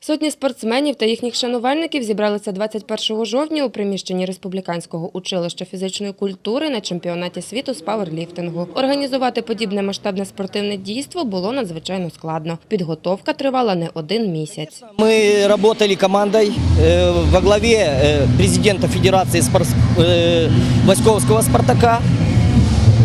Сотні спортсменів та їхніх шанувальників зібралися 21 жовтня у приміщенні Республіканського училища фізичної культури на чемпіонаті світу з паверліфтингу. Організувати подібне масштабне спортивне дійство було надзвичайно складно. Підготовка тривала не один місяць. Мы работали командой э, во главе э, президента Федерации спорт- э, Васьковского «Спартака».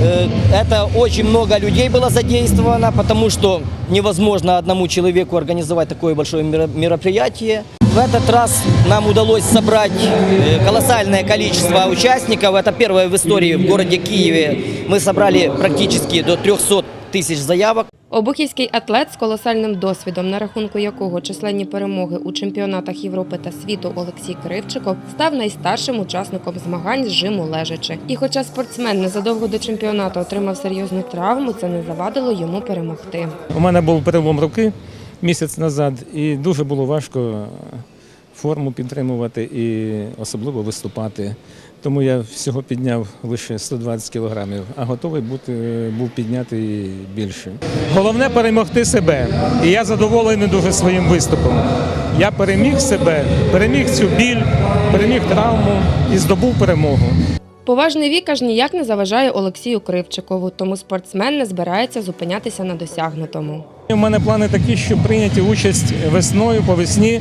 Э, Это очень много людей было задействовано, потому что невозможно одному человеку организовать такое большое меро- мероприятие. В этот раз нам удалось собрать э, колоссальное количество участников. Это первое в истории в городе Киеве. Мы собрали практически до 300 тысяч заявок. Обухівський атлет з колосальним досвідом, на рахунку якого численні перемоги у чемпіонатах Європи та світу Олексій Кривчиков став найстаршим учасником змагань з жиму лежачи. І хоча спортсмен незадовго до чемпіонату отримав серйозну травму, це не завадило йому перемогти. У мене був перелом руки місяць назад, і дуже було важко форму підтримувати і особливо виступати. Тому я всього підняв лише 120 кілограмів, а готовий бути, був підняти і більше. Головне перемогти себе. І я задоволений дуже своїм виступом. Я переміг себе, переміг цю біль, переміг травму і здобув перемогу. Поважний вік аж ніяк не заважає Олексію Кривчикову, тому спортсмен не збирається зупинятися на досягнутому. У мене плани такі, щоб прийняти участь весною по весні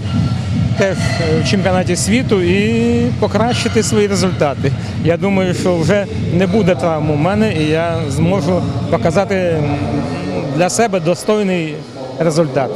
теж е, в чемпіонаті світу і покращити свої результати. Я думаю, що вже не буде травм у мене, і я зможу показати для себе достойний результат.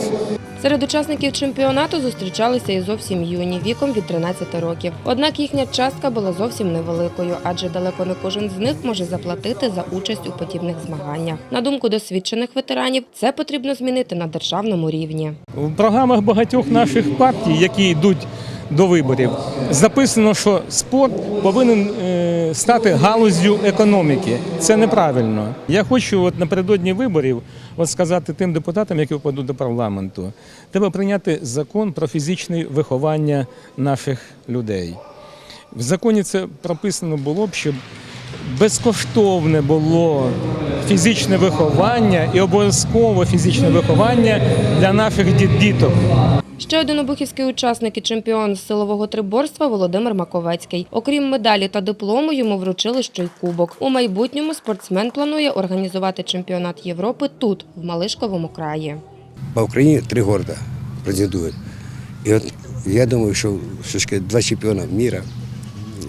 Серед учасників чемпіонату зустрічалися і зовсім юні, віком від 13 років. Однак їхня частка була зовсім невеликою, адже далеко не кожен з них може заплатити за участь у подібних змаганнях. На думку досвідчених ветеранів, це потрібно змінити на державному рівні. В програмах багатьох наших партій, які йдуть до виборів, записано, що спорт повинен е, стати галуздю економіки. Це неправильно. Я хочу от напередодні виборів от сказати тим депутатам, які впадуть до парламенту, треба прийняти закон про фізичне виховання наших людей. В законі це прописано було б, щоб безкоштовне було фізичне виховання і обов'язково фізичне виховання для наших діток. Ще один обухівський учасник і чемпіон з силового триборства Володимир Маковецький. Окрім медалі та диплому, йому вручили ще й кубок. У майбутньому спортсмен планує організувати чемпіонат Європи тут, в Малишковому краї. По Украине три города претендуют. И вот я думаю, что все-таки два чемпиона мира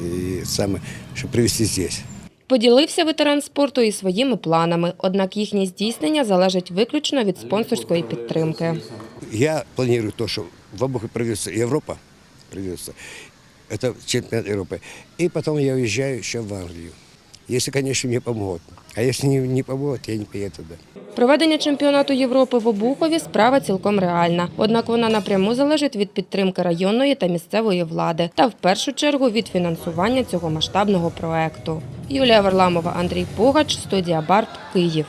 и самое, чтобы привести здесь. Поділився ветеран спорту і своїми планами, однак їхнє здійснення залежить виключно від спонсорської підтримки. Я планую то, що в обох проведется Європа, проведется, це чемпіонат Європи. І потім я виїжджаю ще в Англію. Якщо, звісно, мені допомогти. А якщо не, помогут, я не поїду туда. Проведення чемпіонату Європи в Обухові справа цілком реальна. Однак вона напряму залежить від підтримки районної та місцевої влади та в першу чергу від фінансування цього масштабного проекту. Юлія Варламова, Андрій Пугач, студія Барт, Київ.